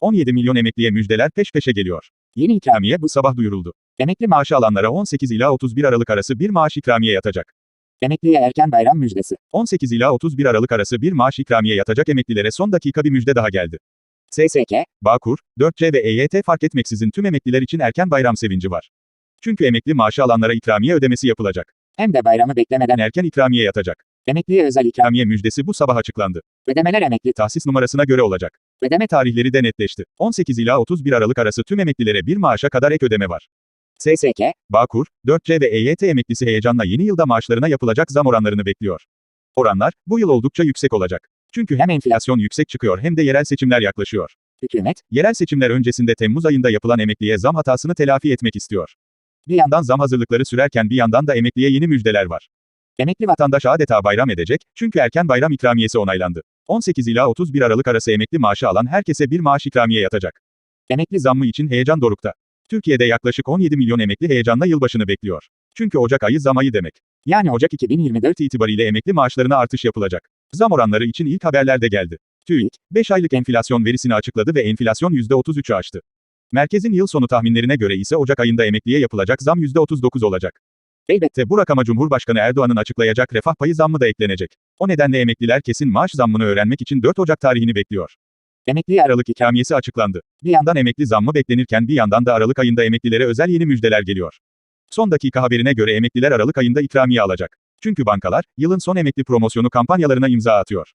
17 milyon emekliye müjdeler peş peşe geliyor. Yeni ikramiye bu sabah duyuruldu. Emekli maaşı alanlara 18 ila 31 Aralık arası bir maaş ikramiye yatacak. Emekliye erken bayram müjdesi. 18 ila 31 Aralık arası bir maaş ikramiye yatacak emeklilere son dakika bir müjde daha geldi. SSK, Bağkur, 4C ve EYT fark etmeksizin tüm emekliler için erken bayram sevinci var. Çünkü emekli maaşı alanlara ikramiye ödemesi yapılacak. hem de bayramı beklemeden Erken ikramiye yatacak. Emekliye özel ikram. İkramiye müjdesi bu sabah açıklandı. Ödemeler emekli. Tahsis numarasına göre olacak. Ödeme Tarihleri de netleşti. 18 ila 31 Aralık arası tüm emeklilere bir maaşa kadar ek ödeme var. SSK, Bağkur, 4C ve EYT emeklisi heyecanla yeni yılda maaşlarına yapılacak zam oranlarını bekliyor. Oranlar, bu yıl oldukça yüksek olacak. Çünkü hem enflasyon yüksek çıkıyor hem de yerel seçimler yaklaşıyor. hükümet, Yerel seçimler öncesinde Temmuz ayında yapılan emekliye zam hatasını telafi etmek istiyor. Bir yandan zam hazırlıkları sürerken bir yandan da emekliye yeni müjdeler var. Emekli Vatandaş adeta bayram edecek, çünkü erken bayram ikramiyesi onaylandı. 18 ila 31 Aralık arası emekli maaşı alan herkese bir maaş ikramiye yatacak. Emekli zammı için heyecan dorukta. Türkiye'de yaklaşık 17 milyon emekli heyecanla yılbaşını bekliyor. Çünkü Ocak ayı zam ayı demek. yani Ocak 2024 4 itibariyle emekli maaşlarına artış yapılacak. Zam oranları için ilk haberler de geldi. TÜİK, 5 aylık enflasyon verisini açıkladı ve enflasyon %33'ü aştı. Merkezin yıl sonu tahminlerine göre ise Ocak ayında emekliye yapılacak zam %39 olacak. Elbette bu rakama Cumhurbaşkanı Erdoğan'ın açıklayacak refah payı zammı da eklenecek. O nedenle emekliler kesin maaş zammını öğrenmek için 4 Ocak tarihini bekliyor. emekliye Aralık ikramiyesi açıklandı. Bir yandan emekli zammı beklenirken bir yandan da Aralık ayında emeklilere özel yeni müjdeler geliyor. Son dakika haberine göre emekliler Aralık ayında ikramiye alacak. Çünkü bankalar, yılın son emekli promosyonu kampanyalarına imza atıyor.